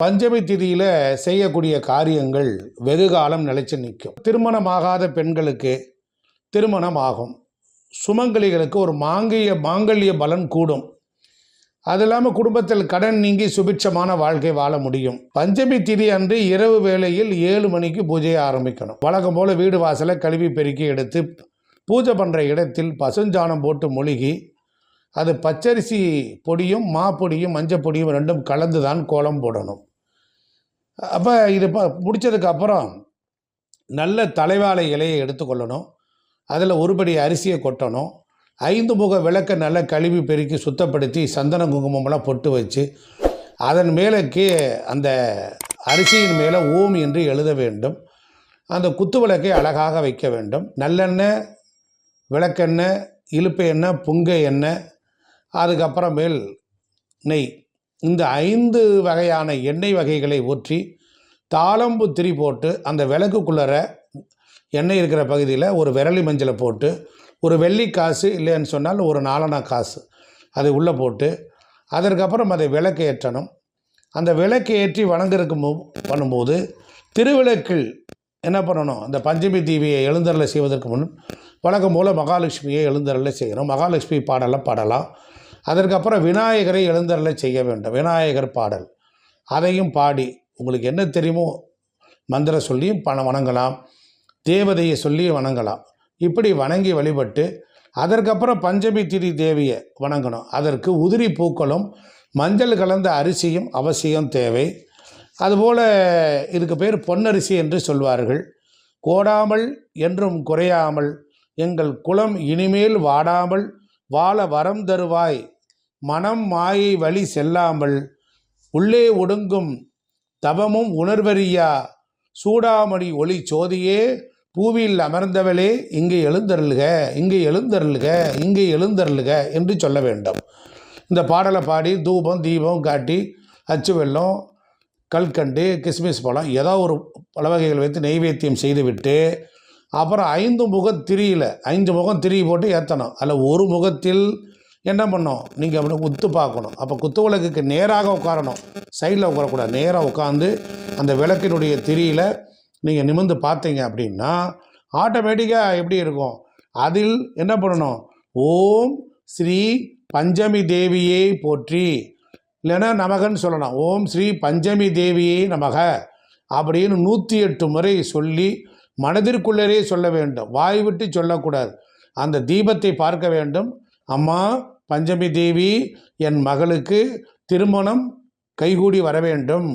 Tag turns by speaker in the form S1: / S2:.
S1: பஞ்சமி திதியில் செய்யக்கூடிய காரியங்கள் வெகு காலம் நிலைச்சு நிற்கும். திருமணமாகாத பெண்களுக்கு திருமணம் ஆகும் சுமங்கலிகளுக்கு ஒரு மாங்கிய மாங்கல்ய பலன் கூடும். அது இல்லாமல் குடும்பத்தில் கடன் நீங்கி சுபிட்சமான வாழ்க்கை வாழ முடியும். பஞ்சமி திதி அன்று இரவு வேளையில் ஏழு மணிக்கு பூஜையை ஆரம்பிக்கணும். வழக்கம் போல் வீடு வாசலை கழுவி பெருக்கி எடுத்து பூஜை பண்ணுற இடத்தில் பசுஞ்சாணம் போட்டு மொழுகி அது பச்சரிசி பொடியும் மா பொடியும் மஞ்சள் பொடியும் ரெண்டும் கலந்து தான் கோலம் போடணும். அப்போ இது ப முடித்ததுக்கு அப்புறம் நல்ல தலைவாழை இலையை எடுத்துக்கொள்ளணும். அதில் ஒருபடி அரிசியை கொட்டணும். ஐந்து முக விளக்கை நல்லா கழுவி பெருக்கி சுத்தப்படுத்தி சந்தன குங்குமம்லாம் பொட்டு வச்சு அதன் மேலே அந்த அரிசியின் மேலே ஓம் என்று எழுத வேண்டும். அந்த குத்து விளக்கை அழகாக வைக்க வேண்டும். நல்லெண்ணெய் விளக்கெண்ணெய் இலுப்பை எண்ணெய் புங்க எண்ணெய் அதுக்கப்புறமேல் நெய். இந்த ஐந்து வகையான எண்ணெய் வகைகளை ஊற்றி தாளம்பு திரி போட்டு அந்த விளக்குக்குள்ளற எண்ணெய் இருக்கிற பகுதியில் ஒரு விரலி மஞ்சளை போட்டு ஒரு வெள்ளி காசு இல்லைன்னு சொன்னால் ஒரு நாலனா காசு அதை உள்ளே போட்டு அதற்கப்புறம் அதை விளக்கு ஏற்றணும். அந்த விளக்கு ஏற்றி வணங்குறதுக்கு மு பண்ணும்போது திருவிளக்கில் என்ன பண்ணணும்? அந்த பஞ்சமி தீவியை எழுந்தரில் செய்வதற்கு முன் வழக்கம் போல் மகாலட்சுமியை எழுந்தரில் செய்கிறோம் மகாலட்சுமி பாடலை பாடலாம். அதற்கப்புறம் விநாயகரை எழுந்தருளை செய்ய வேண்டும். விநாயகர் பாடல். அதையும் பாடி உங்களுக்கு என்ன தெரியுமோ? மந்திரம் சொல்லியும் பணம் வணங்கலாம். தேவதையை சொல்லி வணங்கலாம். இப்படி வணங்கி வழிபட்டு அதற்கப்புறம் பஞ்சமி திரி தேவியை வணங்கணும். அதற்கு உதிரி பூக்களும் மஞ்சள் கலந்த அரிசியும் அவசியம் தேவை. அதுபோல் இதுக்கு பேர் பொன்னரிசி என்று சொல்வார்கள். கோடாமல் என்றும் குறையாமல் எங்கள் குலம் இனிமேல் வாடாமல் வாழ வரம் தருவாய் மனம் மாயை வழி செல்லாமல் உள்ளே ஒடுங்கும் தவமும் உணர்வறியா? சூடாமணி ஒளி சோதியே பூவியில் அமர்ந்தவளே இங்கே எழுந்தருளுக இங்கே எழுந்தருளுக இங்கே எழுந்தருளுக என்று சொல்ல வேண்டும். இந்த பாடலை பாடி தூபம் தீபம் காட்டி அச்சு வெல்லம் கல்கண்டு கிஸ்மிஸ் பழம் ஏதோ ஒரு பல வகைகள் வைத்து நெய்வேத்தியம் செய்துவிட்டு அப்புறம் ஐந்து முகம் திரியில் ஐந்து முகம் திரி போட்டு ஏற்றணும் அதில் ஒரு முகத்தில் என்ன பண்ணும் நீங்கள் அப்படி குத்து பார்க்கணும். அப்போ குத்து விளக்குக்கு நேராக உட்காரணும். சைடில் உட்காரக்கூடாது. நேராக உட்காந்து அந்த விளக்கினுடைய திரியில் நீங்கள் நிமிர்ந்து பார்த்தீங்க அப்படின்னா ஆட்டோமேட்டிக்காக எப்படி இருக்கும்? அதில் என்ன பண்ணணும்? ஓம் ஸ்ரீ பஞ்சமி தேவியை போற்றி. இல்லைன்னா நமகன்னு சொல்லலாம். ஓம் ஸ்ரீ பஞ்சமி தேவியே நமக அப்படின்னு நூற்றி எட்டு முறை சொல்லி மனதிற்குள்ளரே சொல்ல வேண்டும். வாய் விட்டு சொல்லக்கூடாது. அந்த தீபத்தை பார்க்க வேண்டும். அம்மா பஞ்சமி தேவி என் மகளுக்கு திருமணம் கைகூடி வர வேண்டும்